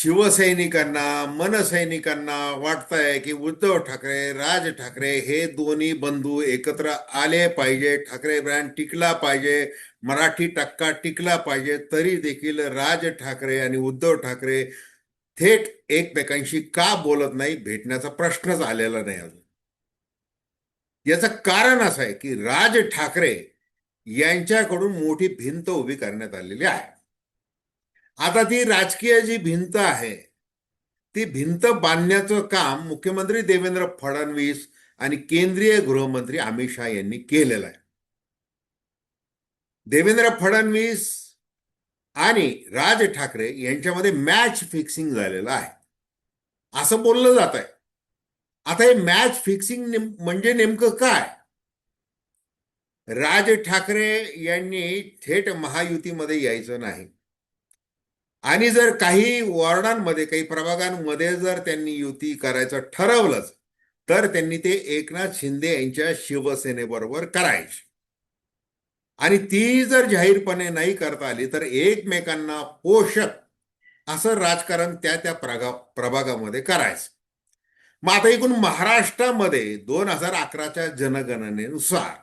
शिवसैनिकांना मनसैनिकांना वाटतंय की उद्धव ठाकरे राज ठाकरे हे दोन्ही बंधू एकत्र आले पाहिजे. ठाकरे ब्रँड टिकला पाहिजे. मराठी टक्का टिकला पाहिजे. तरी देखील राज ठाकरे आणि उद्धव ठाकरे थेट एकमेकांशी का बोलत नाही भेटण्याचा प्रश्नच आलेला नाही अजून. याचं कारण असं आहे की राज ठाकरे यांच्याकडून मोठी भिंत उभी करण्यात आलेली आहे. आता ती राजकीय जी भिंत आहे ती भिंत बांधण्याचं काम मुख्यमंत्री देवेंद्र फडणवीस आणि केंद्रीय गृहमंत्री अमित शहा यांनी केलेलं आहे. देवेंद्र फडणवीस आणि राज ठाकरे यांच्यामध्ये मॅच फिक्सिंग झालेलं आहे. असं बोललं जात आहे. आता हे मॅच फिक्सिंग नेम- म्हणजे नेमकं काय? राज ठाकरे यांनी थेट महायुतीमध्ये यायचं नाही. आणि जर काही वॉर्डांमध्ये काही प्रभागांमध्ये जर त्यांनी युती करायचं ठरवलंच तर त्यांनी ते एकनाथ शिंदे यांच्या शिवसेनेबरोबर करायचे. आणि ती जर जाहीरपणे नाही करता आली तर एकमेकांना पोषक असं राजकारण त्या त्या प्रगा प्रभागामध्ये करायचं. मग आता एकूण महाराष्ट्रामध्ये दोन हजार अकराच्या जनगणनेनुसार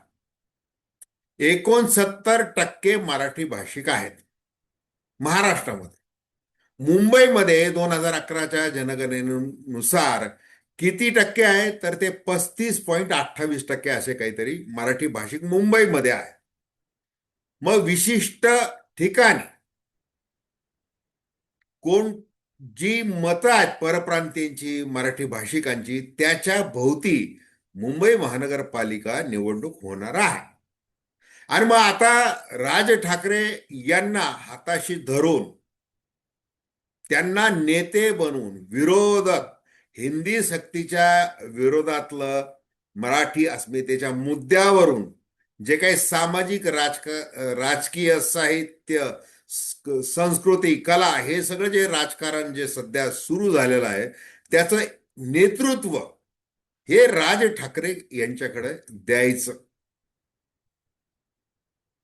एकोणसत्तर टक्के मराठी भाषिक आहेत महाराष्ट्रामध्ये. मुंबईमध्ये दोन हजार अकराच्या जनगणनेनुसार किती टक्के आहे? तर ते पस्तीस पॉईंट अठ्ठावीस टक्के असे काहीतरी मराठी भाषिक मुंबईमध्ये आहे. मग विशिष्ट ठिकाणी कोण जी मतं आहेत परप्रांतीयांची मराठी भाषिकांची त्याच्या भोवती मुंबई महानगरपालिका निवडणूक होणार आहे. आणि मग आता राज ठाकरे यांना हाताशी धरून त्यांना नेते बनवून विरोधक हिंदी सक्तीच्या विरोधातलं मराठी अस्मितेच्या मुद्द्यावरून जे काही सामाजिक राजक राजकीय साहित्य संस्कृती कला हे सगळं जे राजकारण जे सध्या सुरू झालेलं आहे त्याचं नेतृत्व हे राज ठाकरे यांच्याकडे द्यायचं.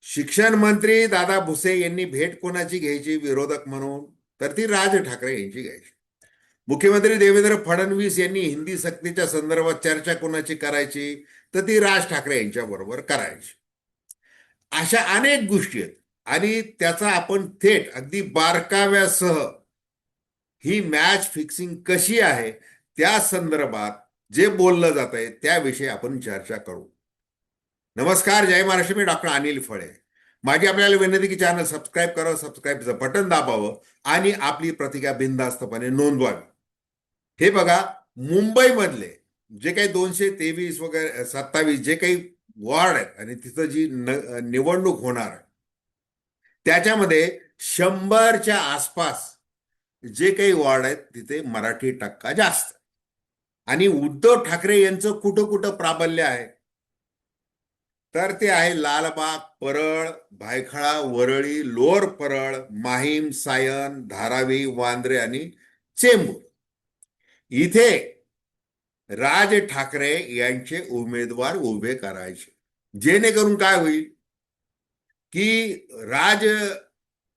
शिक्षण मंत्री दादा भुसे यांनी भेट कोणाची घ्यायची? विरोधक म्हणून? तर ती राज ठाकरे यांची घ्यायची. मुख्यमंत्री देवेंद्र फडणवीस यांनी हिंदी सक्तीच्या संदर्भात चर्चा कोणाची करायची? तर ती राज ठाकरे यांच्या बरोबर करायची. अशा अनेक गोष्टी आहेत. आणि त्याचा आपण थेट अगदी बारकाव्यासह ही मॅच फिक्सिंग कशी आहे? त्या संदर्भात जे बोललं जात आहे त्याविषयी आपण चर्चा करू. नमस्कार जय महाराष्ट्र मी डॉक्टर अनिल फळे. माझी आपल्याला विनंती की चॅनल सबस्क्राईब करावं सबस्क्राईबचं बटन दाबावं आणि आपली प्रतिक्रिया बिनधास्तपणे नोंदवावी. हे बघा मुंबईमधले जे काही दोनशे तेवीस वगैरे सत्तावीस जे काही वॉर्ड आहेत आणि तिथं जी न- निवडणूक होणार आहे त्याच्यामध्ये शंभरच्या आसपास जे काही वॉर्ड आहेत तिथे मराठी टक्का जास्त आणि उद्धव ठाकरे यांचं कुठं कुठं प्राबल्य आहे तर ते आहे लालबाग परळ भायखळा वरळी लोअर परळ माहीम सायन धारावी वांद्रे आणि चेंबूर. इथे राज ठाकरे यांचे उमेदवार उभे करायचे. जेणेकरून काय होईल? की राज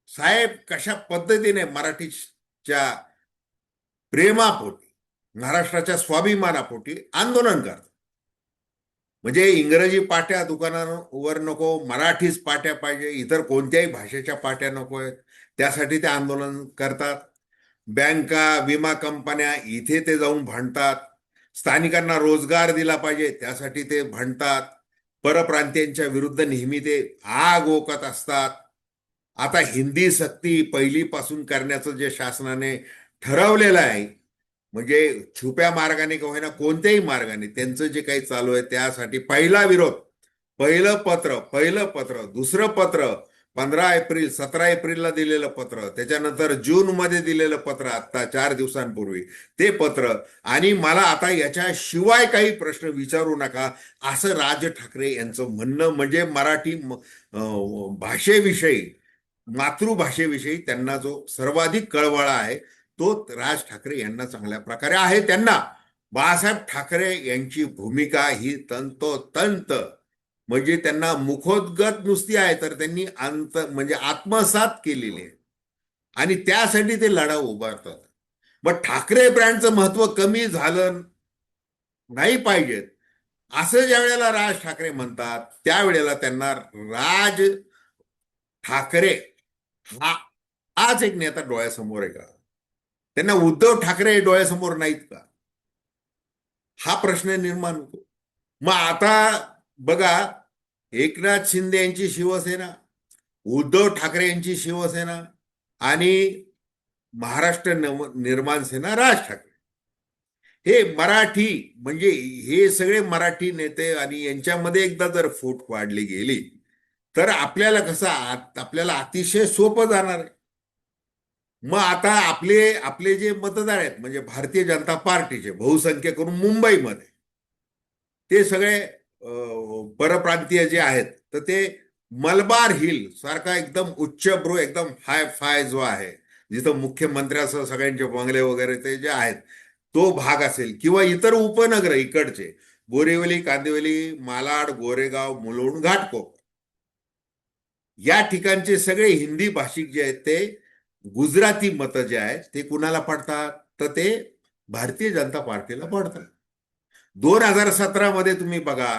साहेब कशा पद्धतीने मराठीच्या प्रेमापोटी महाराष्ट्राच्या स्वाभिमानापोटी आंदोलन करतात? म्हणजे इंग्रजी पाट्या दुकानावर नको मराठीच पाट्या पाहिजे इतर कोणत्याही भाषेच्या पाट्या नको आहेत. त्यासाठी ते आंदोलन करतात. बँका विमा कंपन्या इथे ते जाऊन भांडतात. स्थानिकांना रोजगार दिला पाहिजे त्यासाठी ते भांडतात. परप्रांतीयांच्या विरुद्ध नेहमी ते आग ओकत असतात. आता हिंदी सक्ती पहिलीपासून करण्याचं जे शासनाने ठरवलेलं आहे म्हणजे छुप्या मार्गाने का होईना कोणत्याही मार्गाने त्यांचं जे काही चालू आहे त्यासाठी पहिला विरोध पहिलं पत्र पहिलं पत्र दुसरं पत्र पंधरा एप्रिल सतरा एप्रिलला दिलेलं पत्र त्याच्यानंतर जून मध्ये दिलेलं पत्र आता चार दिवसांपूर्वी. ते पत्र आणि मला आता याच्याशिवाय काही प्रश्न विचारू नका असं राज ठाकरे यांचं म्हणणं म्हणजे मराठी भाषेविषयी मातृभाषेविषयी त्यांना जो सर्वाधिक कळवळा आहे तो राज ठाकरे यांना चांगल्या प्रकारे आहे. त्यांना बाळासाहेब ठाकरे यांची भूमिका ही तंतोतंत म्हणजे त्यांना मुखोद्गत नुसती आहे तर त्यांनी अंत म्हणजे आत्मसात केलेली आहे. आणि त्यासाठी ते लढा उभारतात. मग ठाकरे ब्रँडचं महत्त्व कमी झालं नाही पाहिजेत असं ज्या वेळेला राज ठाकरे म्हणतात त्यावेळेला त्यांना राज ठाकरे हा आज एक नेता डोळ्यासमोर आहे का? त्यांना उद्धव ठाकरे डोळ्यासमोर नाहीत का? हा प्रश्न निर्माण होतो. मग आता बघा एकनाथ शिंदे यांची शिवसेना उद्धव ठाकरे यांची शिवसेना आणि महाराष्ट्र निर्माण सेना राज ठाकरे. हे मराठी म्हणजे हे सगळे मराठी नेते आणि यांच्यामध्ये एकदा जर फूट वाढली गेली तर आपल्याला कसं आपल्याला अतिशय सोपं जाणार आहे. मग आता आपले आपले जे मतदार आहेत म्हणजे भारतीय जनता पार्टीचे बहुसंख्य करून मुंबईमध्ये ते सगळे परप्रांतीय जे आहेत तर ते मलबार हिल सारखा एकदम उच्चभ्रू एकदम हाय फाय जो आहे जिथं मुख्यमंत्र्यासह सगळ्यांचे बंगले वगैरे ते जे आहेत तो भाग असेल किंवा इतर उपनगर इकडचे बोरिवली कांदिवली मालाड गोरेगाव मुलुंड घाटकोप या ठिकाणचे सगळे हिंदी भाषिक जे आहेत ते गुजराती मतं जे आहेत ते कुणाला पडतात? तर ते भारतीय जनता पार्टीला पडतात. दोन हजार सतरामध्ये तुम्ही बघा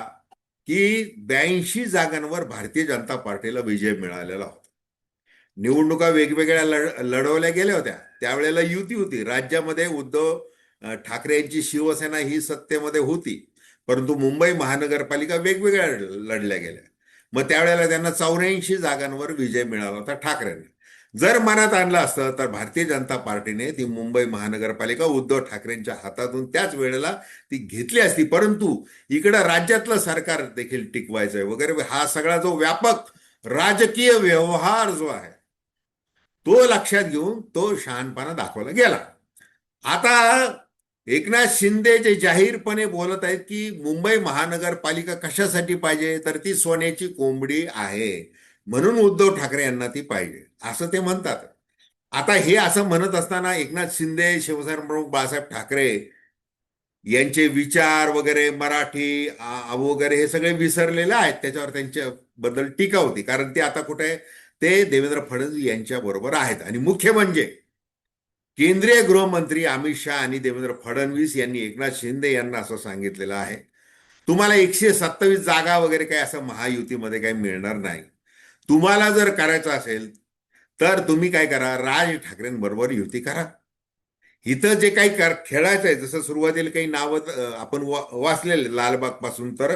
की ब्याऐंशी जागांवर भारतीय जनता पार्टीला विजय मिळालेला होता. निवडणुका वेगवेगळ्या लढ लढवल्या गेल्या होत्या. त्यावेळेला युती होती. राज्यामध्ये उद्धव ठाकरे यांची शिवसेना ही सत्तेमध्ये होती. परंतु मुंबई महानगरपालिका वेगवेगळ्या लढल्या गेल्या. मग त्यावेळेला त्यांना चौऱ्याऐंशी जागांवर विजय मिळाला होता ठाकरेंना. जर मनात आणलं असतं तर भारतीय जनता पार्टीने ती मुंबई महानगरपालिका उद्धव ठाकरेंच्या हातातून त्याच वेळेला ती घेतली असती. परंतु इकडं राज्यातलं सरकार देखील टिकवायचंय वगैरे. हा सगळा जो व्यापक राजकीय व्यवहार जो आहे तो लक्षात घेऊन तो शहाणपणा दाखवला गेला. आता एकनाथ शिंदे जे जाहीरपणे बोलत आहेत की मुंबई महानगरपालिका कशासाठी पाहिजे तर ती सोन्याची कोंबडी आहे. म्हणून उद्धव ठाकरे यांना ती पाहिजे. असं ते म्हणतात. आता हे असं म्हणत असताना एकनाथ शिंदे शिवसेना प्रमुख बाळासाहेब ठाकरे यांचे विचार वगैरे मराठी वगैरे हे सगळे विसरलेले आहेत. त्याच्यावर त्यांच्या बद्दल टीका होती. कारण ते आता कुठे आहे? ते देवेंद्र फडणवीस यांच्या बरोबर आहेत. आणि मुख्य म्हणजे केंद्रीय गृहमंत्री अमित शहा आणि देवेंद्र फडणवीस यांनी एकनाथ शिंदे यांना असं सांगितलेलं आहे. तुम्हाला एकशे सत्तावीस जागा वगैरे काही असं महायुतीमध्ये काही मिळणार नाही. तुम्हाला जर करायचं असेल तर तुम्ही काय करा राज ठाकरेंबरोबर युती करा. इथं जे काही कर खेळायचं आहे जसं सुरुवातीला काही नावं आपण वा वाचलेले लालबागपासून तर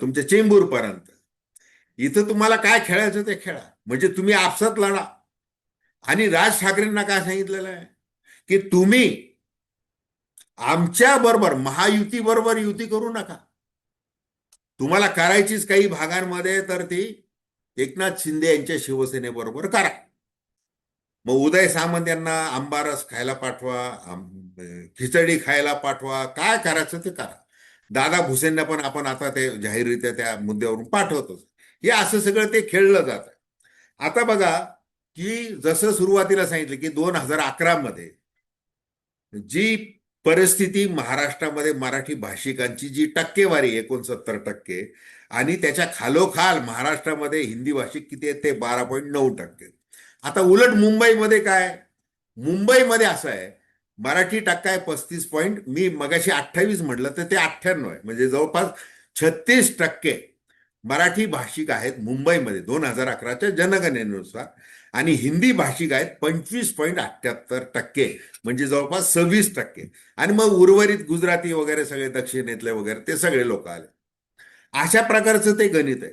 तुमच्या चेंबूरपर्यंत. इथं तुम्हाला काय खेळायचं ते खेळा. म्हणजे तुम्ही आपसात लढा. आणि राज ठाकरेंना काय सांगितलेलं आहे? की तुम्ही आमच्या बरोबर महायुती बरोबर युती करू नका. तुम्हाला करायचीच काही भागांमध्ये तर ती एकनाथ शिंदे यांच्या शिवसेनेबरोबर करा. मग उदय सामंत यांना आंबारस खायला पाठवा खिचडी खायला पाठवा काय करायचं ते करा. दादा भुसेंना पण आपण आता ते जाहीररित्या त्या मुद्द्यावरून पाठवतोच. हे असं सगळं ते खेळलं जात आता बघा की जसं सुरुवातीला सांगितलं की दोन हजार अकरा मध्ये जी परिस्थिती महाराष्ट्रामध्ये मराठी भाषिकांची जी टक्केवारी एकोणसत्तर टक्के आणि त्याच्या खालोखाल महाराष्ट्रामध्ये हिंदी भाषिक किती आहेत ते? बारा पॉईंट नऊ टक्के. आता उलट मुंबईमध्ये काय मुंबईमध्ये असं आहे मराठी टक्का आहे पस्तीस पॉईंट मी मगाशी अठ्ठावीस म्हटलं तर ते अठ्ठ्याण्णव आहे. म्हणजे जवळपास छत्तीस टक्के मराठी भाषिक आहेत मुंबईमध्ये दोन हजार अकराच्या जनगणनेनुसार. आणि हिंदी भाषिक आहेत पंचवीस पॉईंट अठ्ठ्याहत्तर टक्के म्हणजे जवळपास सव्वीस टक्के. आणि मग उर्वरित गुजराती वगैरे सगळे दक्षिणेतले वगैरे ते सगळे लोक आले. अशा प्रकारचं ते गणित आहे.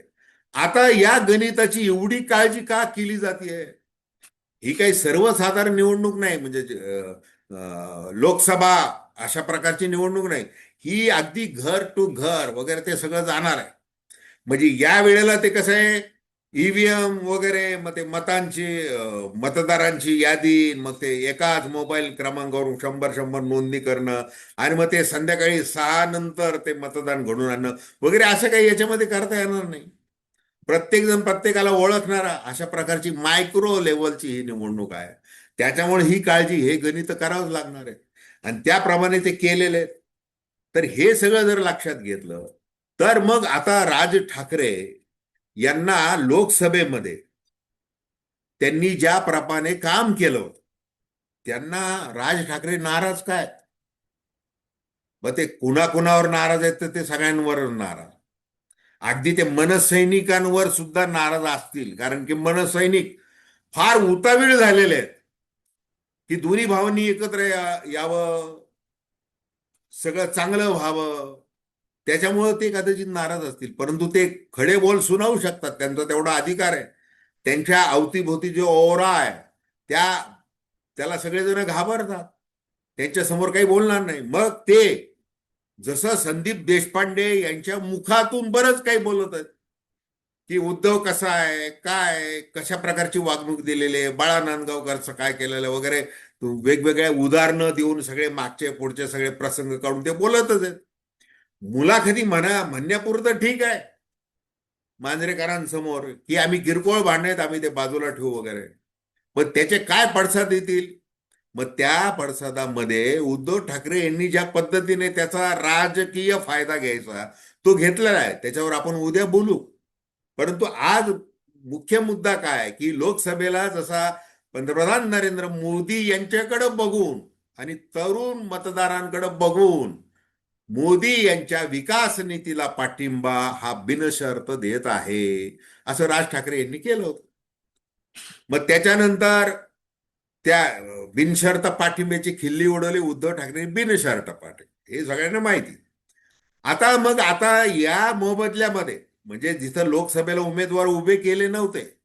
आता या गणिताची एवढी काळजी का केली जाते ही काही सर्वसाधारण निवडणूक नाही म्हणजे लोकसभा अशा प्रकारची निवडणूक नाही. ही अगदी घर टू घर वगैरे ते सगळं जाणार आहे. म्हणजे या वेळेला ते कसं आहे? ईव्हीएम वगैरे मग ते मतांची मतदारांची यादी मग ते एकाच मोबाईल क्रमांकावरून शंभर शंभर नोंदणी करणं आणि मग ते संध्याकाळी सहा नंतर ते मतदान घडून आणणं वगैरे असं काही याच्यामध्ये करता येणार नाही. प्रत्येक जण प्रत्येकाला ओळखणारा अशा प्रकारची मायक्रो लेवलची ही निवडणूक आहे. त्याच्यामुळे ही काळजी हे गणित करावंच लागणार आहे. आणि त्याप्रमाणे ते केलेले आहेत. तर हे सगळं जर लक्षात घेतलं तर मग आता राज ठाकरे यांना लोकसभेमध्ये त्यांनी ज्या प्रमाणे काम केलं होतं त्यांना राज ठाकरे नाराज काय? मग ते कुणाकुणावर नाराज आहेत तर ते सगळ्यांवर नाराज. अगदी ते मनसैनिकांवर सुद्धा नाराज असतील कारण की मनसैनिक फार उतावीळ झालेले आहेत. की दोन्ही भावांनी एकत्र या- यावं सगळं चांगलं व्हावं. त्याच्यामुळं ते कदाचित नाराज असतील. परंतु ते खडे बोल सुनावू शकतात. त्यांचा तेवढा अधिकार आहे. त्यांच्या अवतीभोवती जो ओरा आहे त्या त्याला सगळेजण घाबरतात. त्यांच्यासमोर काही बोलणार नाही. मग ते जसं संदीप देशपांडे यांच्या मुखातून बरंच काही बोलत आहेत. की उद्धव कसा आहे? काय कशा प्रकारची वागणूक दिलेली आहे? बाळा नांदगावकरचं काय केलेलं वगैरे? वेगवेगळ्या उदाहरणं देऊन सगळे मागचे पुढचे सगळे प्रसंग काढून ते बोलतच आहेत. मुलाखती म्हणा म्हणण्यापुरतं ठीक आहे. मांजरेकरांसमोर की आम्ही किरकोळ भांडण्यात आम्ही ते बाजूला ठेवू वगैरे. मग त्याचे काय पडसाद येतील? मग त्या पडसादामध्ये उद्धव ठाकरे यांनी ज्या पद्धतीने त्याचा राजकीय फायदा घ्यायचा तो घेतलेला आहे. त्याच्यावर आपण उद्या बोलू. परंतु आज मुख्य मुद्दा काय की लोकसभेला जसा पंतप्रधान नरेंद्र मोदी यांच्याकडे बघून आणि तरुण मतदारांकडे बघून मोदी यांच्या विकास नीतीला पाठिंबा हा बिनशर्त देत आहे असं राज ठाकरे यांनी केलं होतं. मग त्याच्यानंतर त्या बिनशर्त पाठिंब्याची खिल्ली उडवली उद्धव ठाकरे बिनशर्त पाठिंबा. हे सगळ्यांना माहिती. आता मग आता या मोबदल्यामध्ये म्हणजे जिथं लोकसभेला उमेदवार उभे केले नव्हते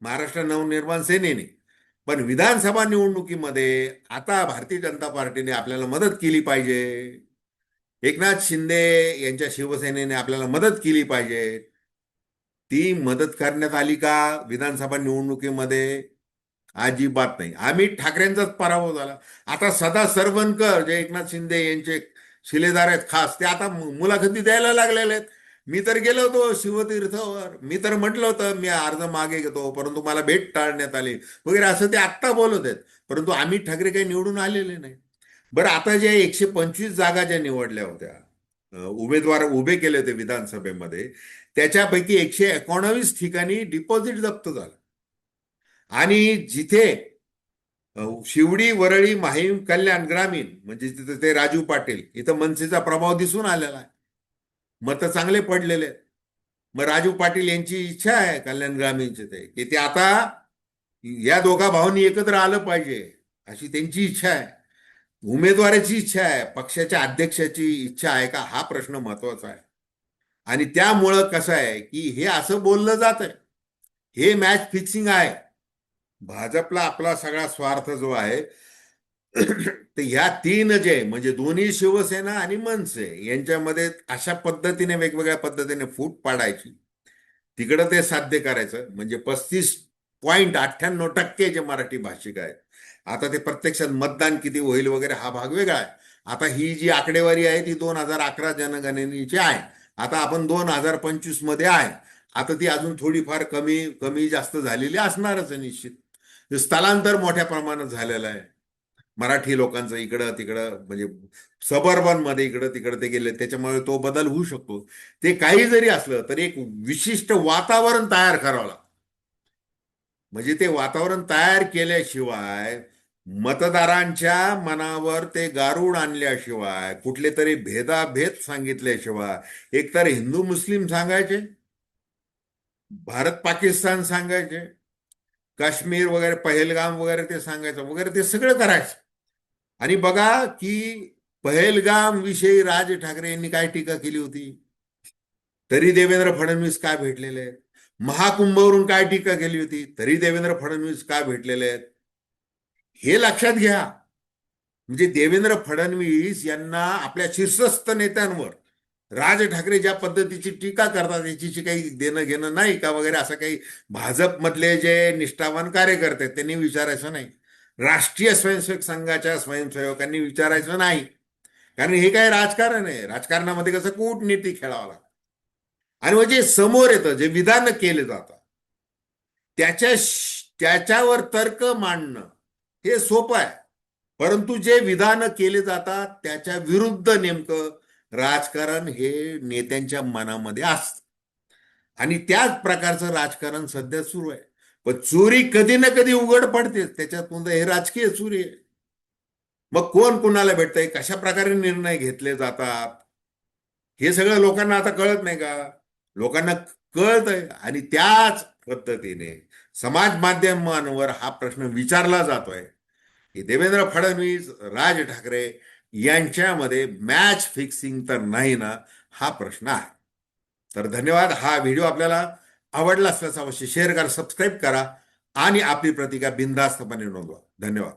महाराष्ट्र नवनिर्माण सेनेने पण विधानसभा निवडणुकीमध्ये आता भारतीय जनता पार्टीने आपल्याला मदत केली पाहिजे. एकनाथ शिंदे यांच्या शिवसेनेने आपल्याला मदत केली पाहिजे. ती मदत करण्यात आली का विधानसभा निवडणुकीमध्ये? अजिबात नाही. आम्ही ठाकरेंचाच पराभव झाला. आता सदा सरवणकर जे एकनाथ शिंदे यांचे शिलेदार आहेत खास ते आता मुलाखती द्यायला लागलेले आहेत. मी तर गेलो होतो शिवतीर्थावर. मी तर म्हटलं होतं मी अर्ज मागे घेतो परंतु मला भेट टाळण्यात आली. वगैरे असं ते आत्ता बोलत आहेत. परंतु आम्ही ठाकरे काही निवडून आलेले नाही. बरं आता ज्या एकशे पंचवीस जागा ज्या निवडल्या होत्या उमेदवार उभे केले होते विधानसभेमध्ये त्याच्यापैकी एकशे एकोणावीस ठिकाणी डिपॉझिट जप्त झालं. आणि जिथे शिवडी वरळी माहीम कल्याण ग्रामीण म्हणजे तिथे ते राजू पाटील इथं मनसेचा प्रभाव दिसून आलेला आहे. मतं चांगले पडलेले मग राजू पाटील यांची इच्छा आहे कल्याण ग्रामीणचे ते की ते आता या दोघा भावांनी एकत्र आलं पाहिजे अशी त्यांची इच्छा आहे. उमेदवाराची इच्छा आहे पक्षाच्या अध्यक्षाची इच्छा आहे का हा प्रश्न महत्त्वाचा आहे. आणि त्यामुळं कसं आहे की हे असं बोललं जात आहे हे मॅच फिक्सिंग आहे. भाजपला आपला सगळा स्वार्थ जो आहे तर ह्या तीन जे म्हणजे दोन्ही शिवसेना आणि मनसे यांच्यामध्ये अशा पद्धतीने वेगवेगळ्या पद्धतीने फूट पाडायची. तिकडं ते साध्य करायचं. म्हणजे पस्तीस पॉईंट अठ्ठ्याण्णव टक्के जे मराठी भाषिक आहेत आता ते प्रत्यक्षात मतदान किती होईल वगैरे हा भाग वेगळा आहे. आता ही जी आकडेवारी आहे ती दोन हजार अकरा जनगणनेची आहे. आता आपण दोन हजार पंचवीसमध्ये आहे. आता ती अजून थोडीफार कमी कमी जास्त झालेली असणारच आहे निश्चित. स्थलांतर मोठ्या प्रमाणात झालेलं आहे. मराठी लोकांचं इकडं तिकडं म्हणजे सबर्बनमध्ये इकडं तिकडं ते गेले त्याच्यामुळे तो बदल होऊ शकतो. ते काही जरी असलं तरी एक विशिष्ट वातावरण तयार करावं लागतं. म्हणजे ते वातावरण तयार केल्याशिवाय मतदारांच्या मनावर ते गारूड आणल्याशिवाय कुठले तरी भेदाभेद सांगितल्याशिवाय एकतर हिंदू मुस्लिम सांगायचे भारत पाकिस्तान सांगायचे काश्मीर वगैरे पहलगाम वगैरे ते सांगायचं वगैरे ते सगळं करायचं. आणि बघा की पहलगाम विषयी राज ठाकरे यांनी काय टीका केली होती? तरी देवेंद्र फडणवीस काय भेटलेले आहेत? महाकुंभवरून काय टीका केली होती? तरी देवेंद्र फडणवीस काय भेटलेले आहेत? हे लक्षात घ्या. म्हणजे देवेंद्र फडणवीस यांना आपल्या शीर्षस्थ नेत्यांवर राज ठाकरे ज्या पद्धतीची टीका करतात याची काही देणं घेणं नाही का वगैरे असं काही भाजपमधले जे निष्ठावान कार्यकर्ते आहेत, त्यांनी विचारायचं नाही. राष्ट्रीय स्वयंसेवक संघाच्या स्वयंसेवकांनी विचारायचं नाही. कारण हे काय राजकारण आहे. राजकारणामध्ये कसं कूटनीती खेळावं लागतं. आणि मग जे समोर येतं जे विधान केले जातं त्याच्या त्याच्यावर तर्क मांडणं हे सोपं आहे. परंतु जे विधान केले जातात त्याच्या विरुद्ध नेमकं राजकारण हे नेत्यांच्या मनामध्ये असत. आणि त्याच प्रकारचं राजकारण सध्या सुरू आहे. पण चोरी कधी ना कधी उघड पडतेच. त्याच्यातून हे राजकीय चोरी आहे. मग कोण कुणाला भेटतंय? कशा प्रकारे निर्णय घेतले जातात? हे सगळं लोकांना आता कळत नाही का? लोकांना कळतंय. आणि त्याच पद्धतीने समाज माध्यमांवर हा प्रश्न विचारला जातोय. देवेंद्र फडणवीस राज ठाकरे यांच्यामध्ये मॅच फिक्सिंग तर नाही ना हा प्रश्न आहे. तर धन्यवाद. हा व्हिडिओ आपल्याला आवडला असल्याचा अवश्य शेअर करा सबस्क्राईब करा आणि आपली प्रतिका बिनधास्तपणे नोंदवा. धन्यवाद.